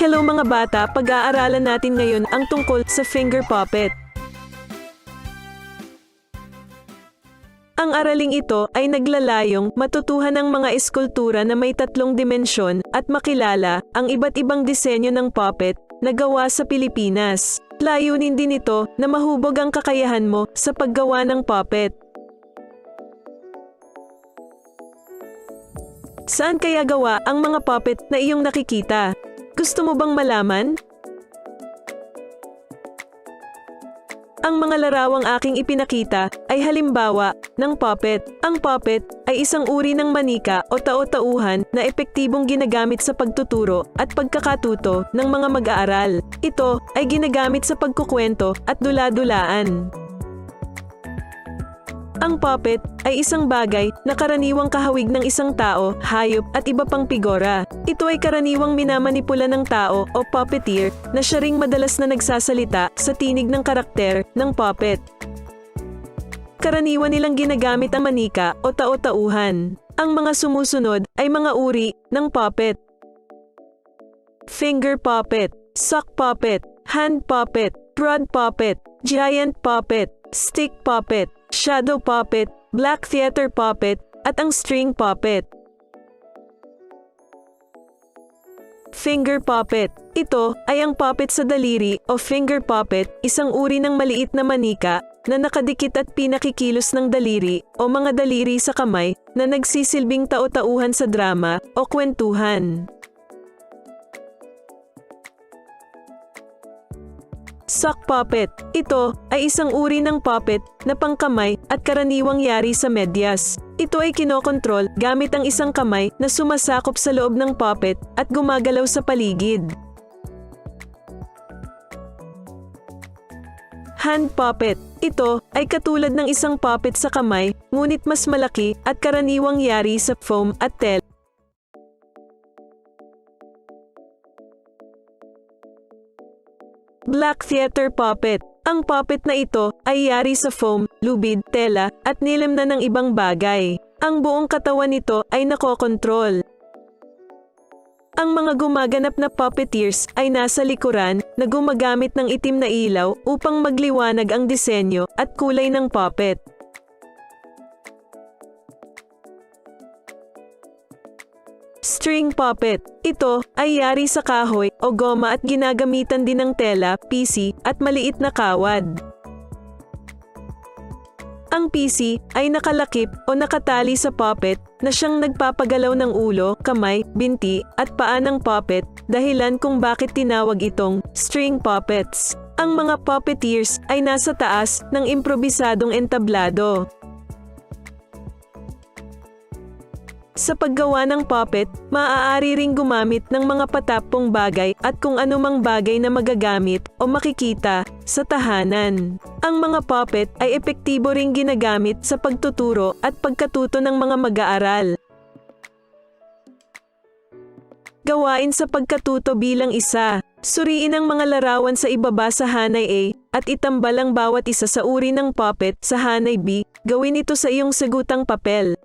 Hello mga bata, pag-aaralan natin ngayon ang tungkol sa finger puppet. Ang araling ito ay naglalayong matutuhan ng mga eskultura na may tatlong dimensyon at makilala ang iba't ibang disenyo ng puppet na gawa sa Pilipinas. Layunin din ito na mahubog ang kakayahan mo sa paggawa ng puppet. Saan kaya gawa ang mga puppet na iyong nakikita? Gusto mo bang malaman? Ang mga larawang aking ipinakita ay halimbawa ng puppet. Ang puppet ay isang uri ng manika o tao-tauhan na epektibong ginagamit sa pagtuturo at pagkakatuto ng mga mag-aaral. Ito ay ginagamit sa pagkukwento at dula-dulaan. Ang puppet ay isang bagay na karaniwang kahawig ng isang tao, hayop at iba pang figura. Ito ay karaniwang minamanipula ng tao o puppeteer na siya ring madalas na nagsasalita sa tinig ng karakter ng puppet. Karaniwan nilang ginagamit ang manika o tao-tauhan. Ang mga sumusunod ay mga uri ng puppet. Finger puppet, sock puppet, hand puppet, prod puppet, giant puppet, stick puppet, shadow puppet, black theater puppet, at ang string puppet. Finger puppet. Ito ay ang puppet sa daliri o finger puppet, isang uri ng maliit na manika na nakadikit at pinakikilos ng daliri o mga daliri sa kamay na nagsisilbing tao-tauhan sa drama o kwentuhan. Sock puppet. Ito ay isang uri ng puppet na pangkamay at karaniwang yari sa medyas. Ito ay kinokontrol gamit ang isang kamay na sumasakop sa loob ng puppet at gumagalaw sa paligid. Hand puppet. Ito ay katulad ng isang puppet sa kamay, ngunit mas malaki at karaniwang yari sa foam at tela. Black Theater Puppet. Ang puppet na ito ay yari sa foam, lubid, tela, at nilim na ng ibang bagay. Ang buong katawan nito ay nakokontrol. Ang mga gumaganap na puppeteers ay nasa likuran na gumagamit ng itim na ilaw upang magliwanag ang disenyo at kulay ng puppet. String puppet. Ito ay yari sa kahoy o goma at ginagamitan din ng tela, PC at maliit na kawad. Ang PC ay nakalakip o nakatali sa puppet na siyang nagpapagalaw ng ulo, kamay, binti at paa ng puppet dahilan kung bakit tinawag itong string puppets. Ang mga puppeteers ay nasa taas ng improbisadong entablado. Sa paggawa ng puppet, maaari ring gumamit ng mga patapong bagay at kung anumang bagay na magagamit o makikita sa tahanan. Ang mga puppet ay epektibo ring ginagamit sa pagtuturo at pagkatuto ng mga mag-aaral. Gawain sa pagkatuto bilang isa. Suriin ang mga larawan sa ibaba sa hanay A at itambal ang bawat isa sa uri ng puppet sa hanay B. Gawin ito sa iyong sagutang papel.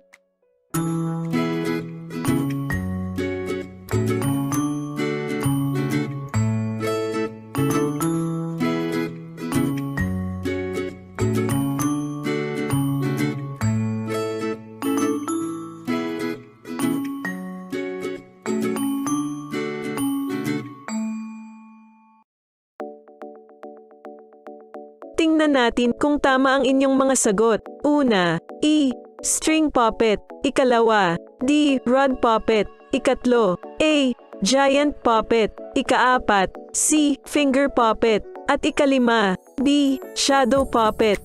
Tingnan natin kung tama ang inyong mga sagot. Una, E. String puppet. Ikalawa, D. Rod puppet. Ikatlo, A. Giant puppet. Ikaapat, C. Finger puppet. At ikalima, B. Shadow puppet.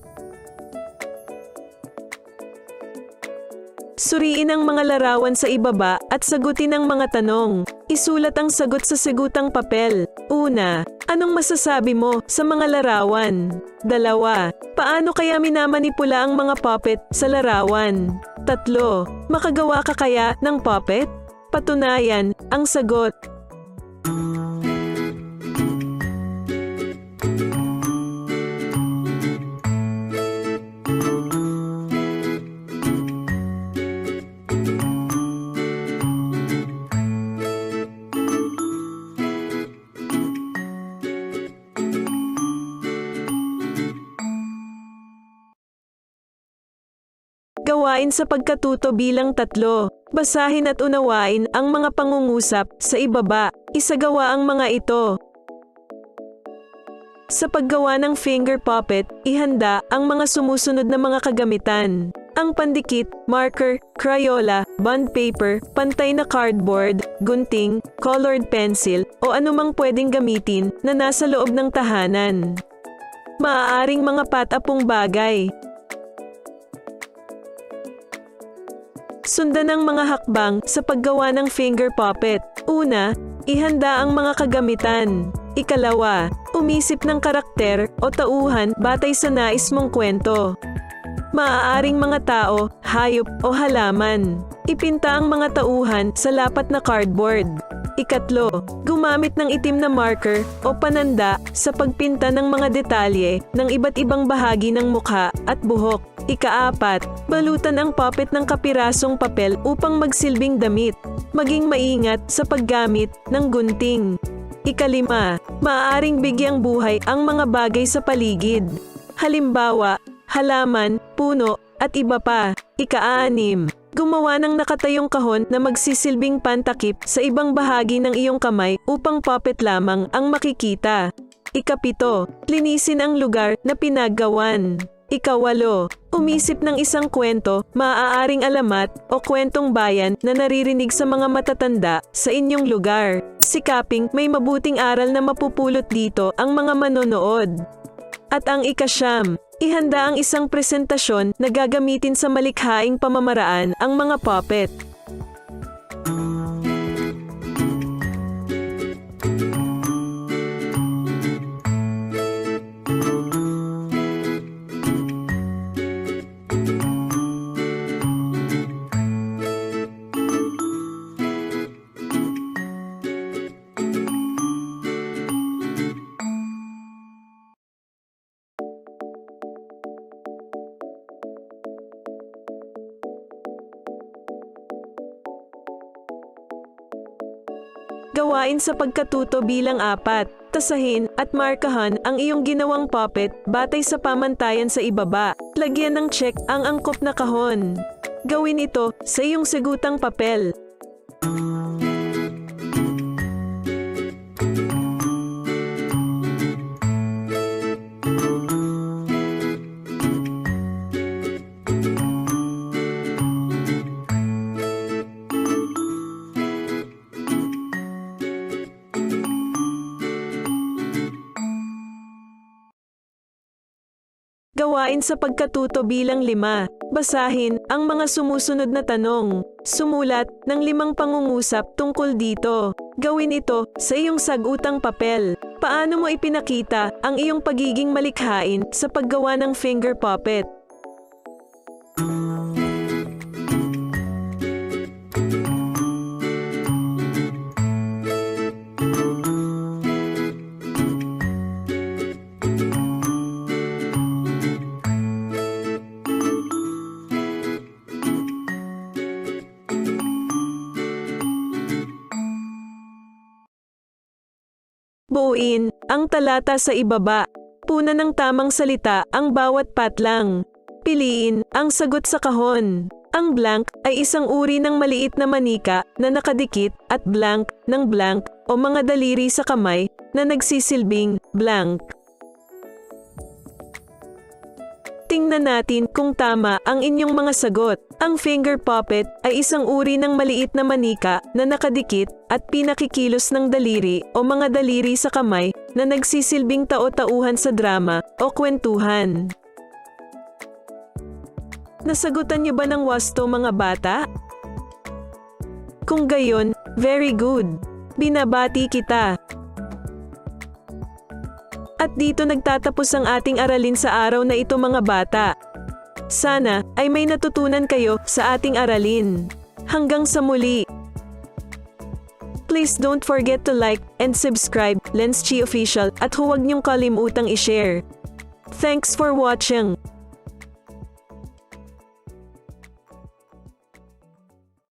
Suriin ang mga larawan sa ibaba at sagutin ang mga tanong. Isulat ang sagot sa sagutang papel. Una, anong masasabi mo sa mga larawan? Dalawa, paano kaya minamanipula ang mga puppet sa larawan? Tatlo, makagawa ka kaya ng puppet? Patunayan, ang sagot. Gawain sa pagkatuto bilang tatlo. Basahin at unawain ang mga pangungusap sa ibaba. Isagawa ang mga ito. Sa paggawa ng finger puppet, ihanda ang mga sumusunod na mga kagamitan. Ang pandikit, marker, crayola, bond paper, pantay na cardboard, gunting, colored pencil, o anumang pwedeng gamitin na nasa loob ng tahanan. Maaaring mga patapong bagay. Sundan ang mga hakbang sa paggawa ng finger puppet. Una, ihanda ang mga kagamitan. Ikalawa, umisip ng karakter o tauhan batay sa nais mong kwento. Maaaring mga tao, hayop o halaman. Ipinta ang mga tauhan sa lapat na cardboard. Ikatlo, gumamit ng itim na marker o pananda sa pagpinta ng mga detalye ng iba't ibang bahagi ng mukha at buhok. Ikaapat, balutan ang puppet ng kapirasong papel upang magsilbing damit. Maging maingat sa paggamit ng gunting. Ikalima, maaaring bigyang buhay ang mga bagay sa paligid. Halimbawa, halaman, puno, at iba pa. Ikaanim, gumawa ng nakatayong kahon na magsisilbing pantakip sa ibang bahagi ng iyong kamay upang puppet lamang ang makikita. Ikapito, linisin ang lugar na pinaggawan. Ikawalo, umisip ng isang kwento, maaaring alamat o kwentong bayan na naririnig sa mga matatanda sa inyong lugar. Sikaping may mabuting aral na mapupulot dito ang mga manonood. At ang ikasyam, ihanda ang isang presentasyon na gagamitin sa malikhaing pamamaraan ang mga puppet. Gawain sa pagkatuto bilang apat. Tasahin at markahan ang iyong ginawang puppet batay sa pamantayan sa ibaba. Lagyan ng check ang angkop na kahon. Gawin ito sa iyong segutang papel. Gawain sa pagkatuto bilang lima. Basahin ang mga sumusunod na tanong. Sumulat ng limang pangungusap tungkol dito. Gawin ito sa iyong sagutang papel. Paano mo ipinakita ang iyong pagiging malikhain sa paggawa ng finger puppet? Buuin ang talata sa ibaba. Puna ng tamang salita ang bawat patlang. Piliin ang sagot sa kahon. Ang blank ay isang uri ng maliit na manika na nakadikit at blank ng blank o mga daliri sa kamay na nagsisilbing blank. Tingnan natin kung tama ang inyong mga sagot. Ang finger puppet ay isang uri ng maliit na manika na nakadikit at pinakikilos ng daliri o mga daliri sa kamay na nagsisilbing tao-tauhan sa drama o kwentuhan. Nasagutan niyo ba ng wasto mga bata? Kung gayon, very good. Binabati kita. At dito nagtatapos ang ating aralin sa araw na ito mga bata. Sana ay may natutunan kayo sa ating aralin. Hanggang sa muli. Please don't forget to like and subscribe Lens Chi Official at huwag niyong kalimutang i-share. Thanks for watching.